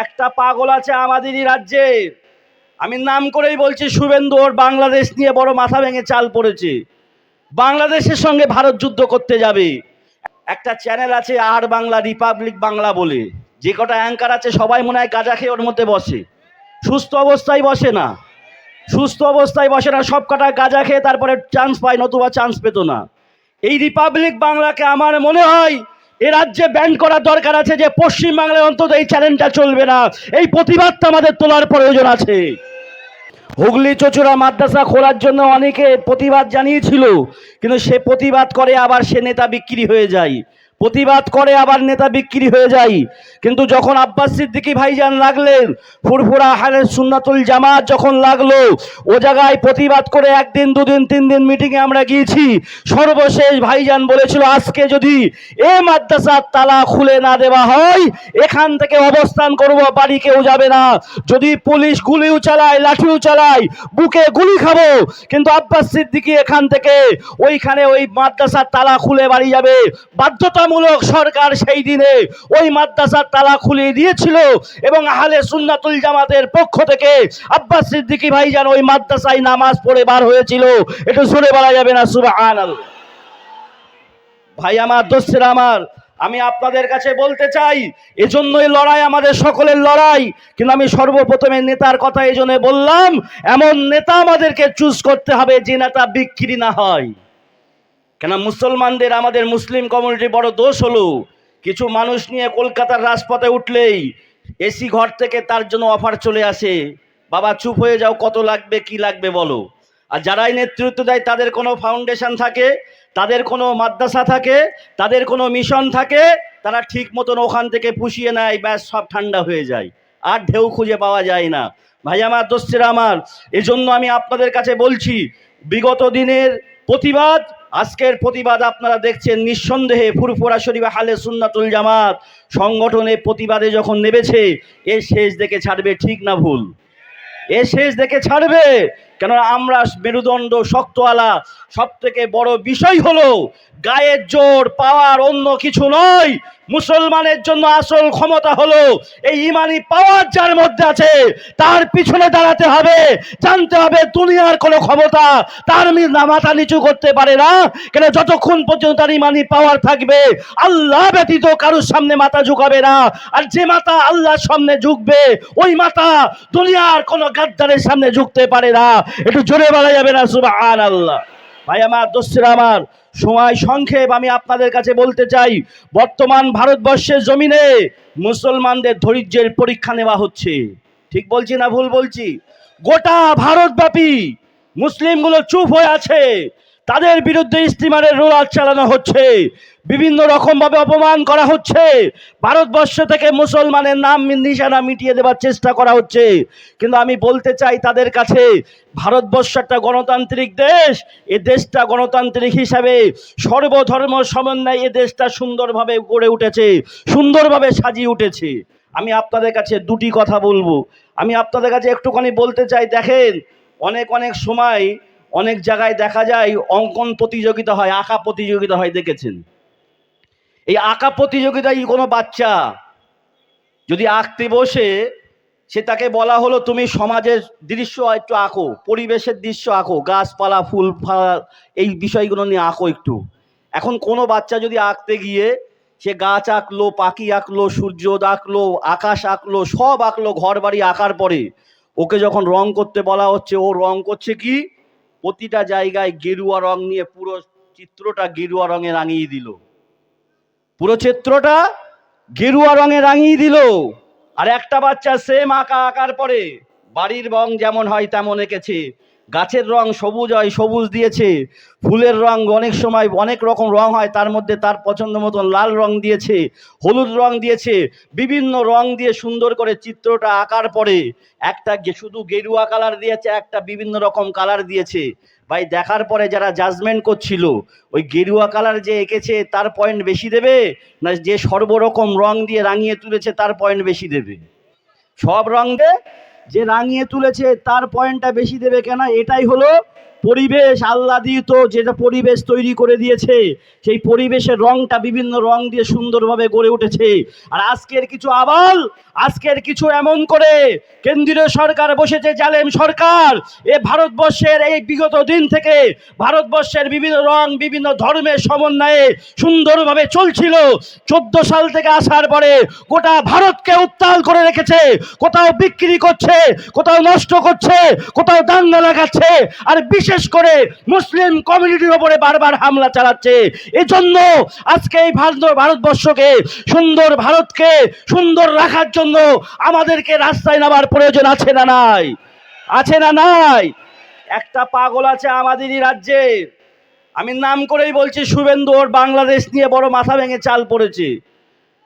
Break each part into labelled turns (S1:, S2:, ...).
S1: একটা পাগল আছে আমাদেরই রাজ্যে। আমি নাম করেই বলছি, শুভেন্দু ওর বাংলাদেশ নিয়ে বড় মাথা ভেঙে চাল পড়েছে। বাংলাদেশের সঙ্গে ভারত যুদ্ধ করতে যাবে। একটা চ্যানেল আছে আর বাংলা রিপাবলিক বাংলা বলে। যে কটা অ্যাঙ্কার আছে, সবাই মনে হয় গাঁজা খেয়ে ওর মধ্যে বসে। সুস্থ অবস্থায় বসে না। সুস্থ অবস্থায় বসে না, সব কটা গাঁজা খেয়ে তারপরে চান্স পায়, নতুবা চান্স পেত না। এই রিপাবলিক বাংলাকে আমার মনে হয় এ রাজ্যে ব্যান করার দরকার আছে যে পশ্চিমবাংলায় অন্তত এই চ্যালেঞ্জটা চলবে না। এই প্রতিবাদটা আমাদের তোলার প্রয়োজন আছে। হুগলি চচুরা মাদ্রাসা খোলার জন্য অনেকে প্রতিবাদ জানিয়েছিল, কিন্তু সে প্রতিবাদ করে আবার সে নেতা বিক্রি হয়ে যায়। প্রতিবাদ করে আবার নেতা বিক্রি হয়ে যায়। কিন্তু যখন আব্বাস সিদ্দিকী ভাইজান লাগলেন, ফুরফুরা হালের সুন্নাতুল জামাত যখন লাগল, ও জায়গায় প্রতিবাদ করে একদিন, দুদিন, তিন দিন মিটিংয়ে আমরা গিয়েছি। সর্বশেষ ভাইজান বলেছিল, আজকে যদি এ মাদ্রাসার তালা খুলে না দেওয়া হয়, এখান থেকে অবস্থান করব, বাড়ি কেউ যাবে না। যদি পুলিশ গুলিও চালায়, লাঠিও চালায়, বুকে গুলি খাব। কিন্তু আব্বাস সিদ্দিকী এখান থেকে, ওইখানে ওই মাদ্রাসার তালা খুলে বাড়ি যাবে। বাধ্যতামূলক সরকার সেই দিনে ওই মাদ্রাসার তালা খুলে দিয়েছিল এবং আহলে সুন্নাতুল জামাতের পক্ষ থেকে আব্বাস সিদ্দিকি ভাই ভাইজান ওই মাদ্রাসায় নামাজ পড়ে বার হয়েছিল। একটু শুনে বলা যাবে না? সুবহানাল্লাহ। ভাই আমার, দোস্তের আমার, আমি আপনাদের কাছে বলতে চাই, এজন্যই লড়াই আমাদের সকলের লড়াই। কিন্তু আমি সর্বপ্রথমে নেতার কথা এই বললাম, এমন নেতা আমাদেরকে চুজ করতে হবে যে নেতা বিক্রি না হয়। কেন মুসলমানদের আমাদের মুসলিম কমিউনিটি বড় দোষ হলো? কিছু মানুষ নিয়ে কলকাতার রাজপথে উঠলেই এসি ঘর থেকে তার জন্য অফার চলে আসে। বাবা, চুপ হয়ে যাও, কত লাগবে, কি লাগবে বলো? আর যারাই নেতৃত্ব দেয়, তাদের কোনো ফাউন্ডেশন থাকে, তাদের কোনো মাদ্রাসা থাকে, তাদের কোনো মিশন থাকে, তারা ঠিক মতন ওখান থেকে পুষিয়ে নেয়, ব্যাস, সব ঠান্ডা হয়ে যায়। আর ঢেউ খুঁজে পাওয়া যায় না। ভাই, আমার দোস্তেরা আমার। এজন্য আমি আপনাদের কাছে বলছি, বিগত দিনের প্রতিবাদ আজকের প্রতিবাদ আপনারা দেখছেন নিঃসন্দেহে ফুরফুরা শরীফ হালে সুন্নাতুল জামাত সংগঠনে প্রতিবাদে যখন নেবেছে এ শেষ দেখে ছাড়বে, ঠিক না ভুল? এ শেষ দেখে ছাড়বে কেন আমরা মেরুদণ্ড শক্তওয়ালা সব থেকে বড় বিষয় হলো গায়ের জোর, পাওয়ার অন্য কিছু নয়। মুসলমানের জন্য আসল ক্ষমতা হলো এই ইমানি পাওয়ার যার মধ্যে আছে, তার পিছনে দাঁড়াতে হবে, জানতে হবে দুনিয়ার কোনো ক্ষমতা তার মাথা নিচু করতে পারে না। কেন যতক্ষণ পর্যন্ত তার ইমানি পাওয়ার থাকবে, আল্লাহ ব্যতীত কারোর সামনে মাথা ঝুঁকাবে না। আর যে মাথা আল্লাহর সামনে ঝুঁকবে, ওই মাথা দুনিয়ার কোনো গাদ্দারের সামনে ঝুঁকতে পারে না। একটু জোরে বলা যাবে না সুবাহ আল্লাহ ভাই, আমার দোস্তের, আমার সময় সংক্ষেপ, আমি আপনাদের কাছে বলতে চাই, বর্তমান ভারতবর্ষের জমিনে মুসলমানদের ধৈর্যের পরীক্ষা নেওয়া হচ্ছে। ঠিক বলছি না ভুল বলছি? গোটা ভারতব্যাপী মুসলিমগুলো চুপ হয়ে আছে। তাদের বিরুদ্ধে স্টিমারের রোলার চালানো হচ্ছে। বিভিন্ন রকমভাবে অপমান করা হচ্ছে। ভারতবর্ষ থেকে মুসলমানের নাম নিশানা মিটিয়ে দেওয়ার চেষ্টা করা হচ্ছে। কিন্তু আমি বলতে চাই তাদের কাছে, ভারতবর্ষ একটা গণতান্ত্রিক দেশ, এ দেশটা গণতান্ত্রিক হিসাবে সর্বধর্ম সমন্বয়ে এ দেশটা সুন্দরভাবে গড়ে উঠেছে, সুন্দরভাবে সাজিয়ে উঠেছে। আমি আপনাদের কাছে দুটি কথা বলব। আমি আপনাদের কাছে একটুখানি বলতে চাই, দেখেন, অনেক অনেক সময় অনেক জায়গায় দেখা যায় অঙ্কন প্রতিযোগিতা হয়, আঁকা প্রতিযোগিতা হয়, দেখেছেন? এই আঁকা প্রতিযোগিতায় কোনো বাচ্চা যদি আঁকতে বসে, সে তাকে বলা হলো, তুমি সমাজের দৃশ্য একটু আঁকো, পরিবেশের দৃশ্য আঁকো, গাছপালা, ফুল, ফালা, এই বিষয়গুলো নিয়ে আঁকো একটু। এখন কোনো বাচ্চা যদি আঁকতে গিয়ে, সে গাছ আঁকলো, পাখি আঁকলো, সূর্য আঁকলো, আকাশ আঁকলো, সব আঁকলো ঘর বাড়ি আঁকার পরে, ওকে যখন রং করতে বলা হচ্ছে, ও রং করছে কি? প্রতিটা জায়গায় গেরুয়া রং নিয়ে পুরো চিত্রটা গেরুয়া রঙে রাঙিয়ে দিল। পুরো চিত্রটা গেরুয়া রঙে রাঙিয়ে দিল। আর একটা বাচ্চা সেম আঁকা আঁকার পরে বাড়ির রং যেমন হয় তেমন এঁকেছে। গাছের রং সবুজ হয়, সবুজ দিয়েছে। ফুলের রং অনেক সময় অনেক রকম রং হয়, তার মধ্যে তার পছন্দ মতন লাল রং দিয়েছে, হলুদ রং দিয়েছে, বিভিন্ন রং দিয়ে সুন্দর করে চিত্রটা আঁকার পরে একটা শুধু গেরুয়া কালার দিয়েছে, একটা বিভিন্ন রকম কালার দিয়েছে। ভাই, দেখার পরে যারা জাজমেন্ট করছিল, ওই গেরুয়া কালার যে এঁকেছে তার পয়েন্ট বেশি দেবে? না যে সর্বরকম রং দিয়ে রাঙিয়ে তুলেছে তার পয়েন্ট বেশি দেবে? সব রং দিয়ে যে রাঙিয়ে তুলেছে তার পয়েন্টটা বেশি দেবে কেন? এটাই হলো পরিবেশ আহ্লাদিত যেটা পরিবেশ তৈরি করে দিয়েছে, সেই পরিবেশের রংটা বিভিন্ন রং দিয়ে সুন্দরভাবে গড়ে উঠেছে। আর আজকের কিছু আবাল, আজকের কিছু এমন করে, কেন্দ্রীয় সরকার বসেছে, জালেম সরকার, এ ভারতবর্ষের এই বিগত দিন থেকে ভারতবর্ষের বিভিন্ন রং, বিভিন্ন ধর্মের সমন্বয়ে সুন্দরভাবে চলছিল। চোদ্দ সাল থেকে আসার পরে গোটা ভারতকে উত্তাল করে রেখেছে, কোথাও বিক্রি করছে, কোথাও নষ্ট করছে, কোথাও দাঙ্গা লাগাচ্ছে, আর বিশেষ করে মুসলিম কমিউনিটির ওপরে বারবার হামলা চালাচ্ছে। এজন্য আজকে এই ভারত ভারতবর্ষকে সুন্দর ভারতকে সুন্দর রাখার জন্য আমাদেরকে রাস্তায় নামার প্রয়োজন আছে না নাই? আছে না নাই? একটা পাগল আছে আমাদেরই রাজ্যের আমি নাম করেই বলছি, শুভেন্দু ওর বাংলাদেশ নিয়ে বড় মাথা ভেঙে চাল পড়েছে।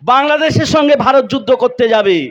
S1: বাংলাদেশের সঙ্গে ভারত যুদ্ধ করতে যাবে।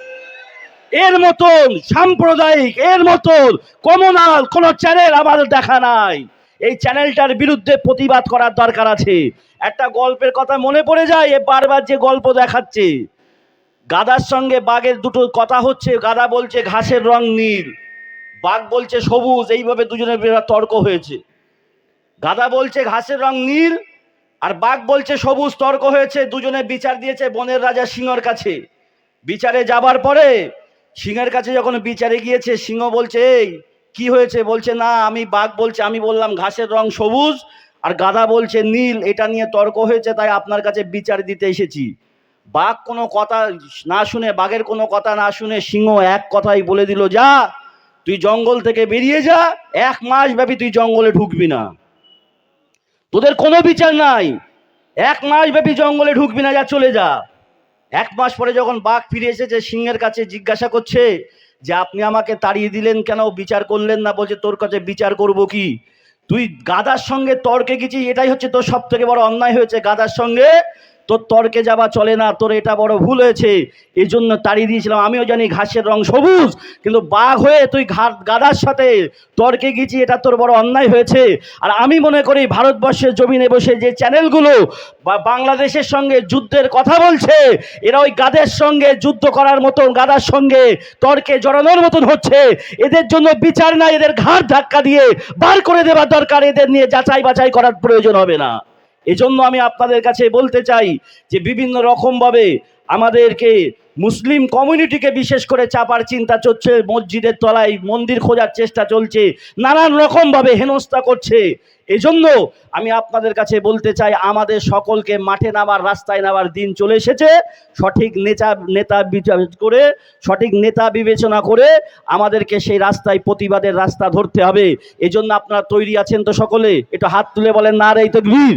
S1: এর মতন সাম্প্রদায়িক, এর মতন কমনাল কোন চ্যানেল আমাদের দেখা নাই। এই চ্যানেলটার বিরুদ্ধে প্রতিবাদ করার দরকার আছে। একটা গল্পের কথা মনে পড়ে যায় বারবার যে গল্প দেখাচ্ছে। গাদার সঙ্গে বাঘের দুটো কথা হচ্ছে, গাদা বলছে, ঘাসের রং নীল। বাঘ বলছে, সবুজ। এইভাবে দুজনের তর্ক হয়েছে। গাদা বলছে, ঘাসের রং নীল। আর বাঘ বলছে, সবুজ। তর্ক হয়েছে, দুজনে বিচার দিয়েছে বনের রাজা সিংহর কাছে। বিচারে যাবার পরে সিংহের কাছে যখন বিচারে গিয়েছে, সিংহ বলছে, এই, কি হয়েছে? বলছে, না, আমি বাঘ বলছে, আমি বললাম ঘাসের রং সবুজ আর গাদা বলছে নীল, এটা নিয়ে তর্ক হয়েছে, তাই আপনার কাছে বিচার দিতে এসেছি। বাঘ কোনো কথা না শুনে, বাঘের কোনো কথা না শুনে সিংহ এক কথাই বলে দিল, যা, তুই জঙ্গল থেকে বেরিয়ে যা, এক মাস ব্যাপী তুই জঙ্গলে ঢুকবি না। তোদের কোনো বিচার নাই। এক মাস ব্যাপী জঙ্গলে ঢুকবি না, যা, চলে যা। এক মাস পরে যখন বাঘ ফিরে এসেছে সিংহের কাছে জিজ্ঞাসা করছে যে, আপনি আমাকে তাড়িয়ে দিলেন কেন? বিচার করলেন না? বলছে, তোর কাছে বিচার করব কি? তুই গাদার সঙ্গে তর্কে গেছিস? এটাই হচ্ছে তোর সব থেকে বড় অন্যায় হয়েছে গাদার সঙ্গে। তোর তর্কে যাওয়া চলে না, তোর এটা বড় ভুল হয়েছে। এই জন্য তাড়িয়ে দিয়েছিলাম। আমিও জানি ঘাসের রং সবুজ, কিন্তু বাঘ হয়ে তুই গাদার সাথে তর্কে গেছি, এটা তোর বড় অন্যায় হয়েছে। আর আমি মনে করি ভারতবর্ষের জমিনে বসে যে চ্যানেলগুলো বা বাংলাদেশের সঙ্গে যুদ্ধের কথা বলছে, এরা ওই গাদের সঙ্গে যুদ্ধ করার মতন গাদার সঙ্গে তর্কে জড়ানোর মতন হচ্ছে। এদের জন্য বিচার নাই, এদের ঘাড় ধাক্কা দিয়ে বার করে দেওয়ার দরকার, এদের নিয়ে যাচাই বাছাই করার প্রয়োজন হবে না। এজন্য আমি আপনাদের কাছে বলতে চাই যে বিভিন্ন রকমভাবে আমাদেরকে মুসলিম কমিউনিটিকে বিশেষ করে চাপার চিন্তা চলছে, মসজিদের তলায় মন্দির খোঁজার চেষ্টা চলছে, নানান রকমভাবে হেনস্থা করছে। এজন্য আমি আপনাদের কাছে বলতে চাই, আমাদের সকলকে মাঠে নামার, রাস্তায় নামার দিন চলে এসেছে। সঠিক নেতা নেতা বিচার করে, সঠিক নেতা বিবেচনা করে আমাদেরকে সেই রাস্তায় প্রতিবাদের রাস্তা ধরতে হবে। এজন্য আপনারা তৈরি আছেন তো সকলে? একটু হাত তুলে বলেন না রে তকবীর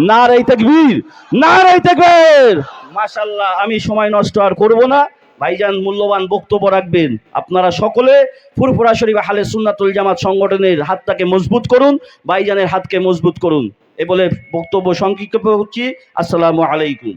S1: না রে তকবীর না রে তকবীর! মাশাল্লাহ আমি সময় নষ্ট আর করব না। ভাইজান, মূল্যবান বক্তব্য রাখবেন। আপনারা সকলে ফুরফুরা শরীফ হালে সুন্নাতুল জামাত সংগঠনের হাতটাকে মজবুত করুন, ভাইজানের হাতকে মজবুত করুন। এ বলে বক্তব্য সংক্ষিপ্ত করছি। আসসালামু আলাইকুম।